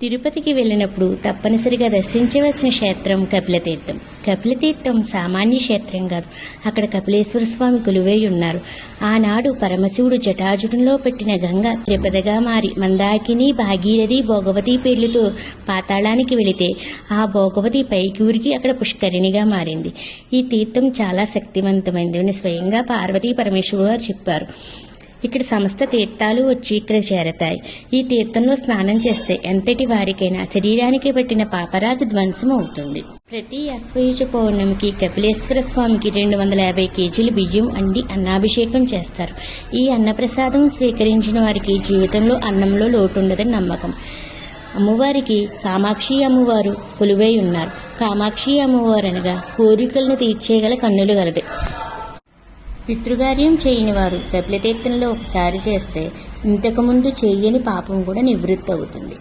తిరుపతికి వెళ్ళినప్పుడు తప్పనిసరిగా దర్శించవలసిన క్షేత్రం కపిలతీర్థం. కపిలతీర్థం సామాన్య క్షేత్రం కాదు. అక్కడ కపిలేశ్వర స్వామి కొలువై ఉన్నారు. ఆనాడు పరమశివుడు జటాజుటంలో పెట్టిన గంగ త్రిపదగా మారి మందాకిని భాగీరథి భోగవతి పేర్లతో పాతాళానికి వెళితే ఆ భోగవతి పైకి ఊరికి అక్కడ పుష్కరిణిగా మారింది. ఈ తీర్థం చాలా శక్తివంతమైంది అని స్వయంగా పార్వతీ పరమేశ్వరుడు వారు చెప్పారు. ఇక్కడ సమస్త తీర్థాలు వచ్చి ఇక్కడ చేరతాయి. ఈ తీర్థంలో స్నానం చేస్తే ఎంతటి వారికైనా శరీరానికి పట్టిన పాపరాజు ధ్వంసం అవుతుంది. ప్రతి అశ్వయుజ పౌర్ణమికి కపిలేశ్వర స్వామికి రెండు వందల యాభై కేజీలు బియ్యం అండి అన్నాభిషేకం చేస్తారు. ఈ అన్నప్రసాదం స్వీకరించిన వారికి జీవితంలో అన్నంలో లోటుండదని నమ్మకం. అమ్మవారికి కామాక్షి అమ్మవారు కొలువై ఉన్నారు. కామాక్షి అమ్మవారు అనగా కోరికలను తీర్చేయగల కన్నులు గలది. పితృకార్యం చేయని వారు కపిలతీర్థంలో ఒకసారి చేస్తే ఇంతకుముందు చేయని పాపం కూడా నివృత్తి అవుతుంది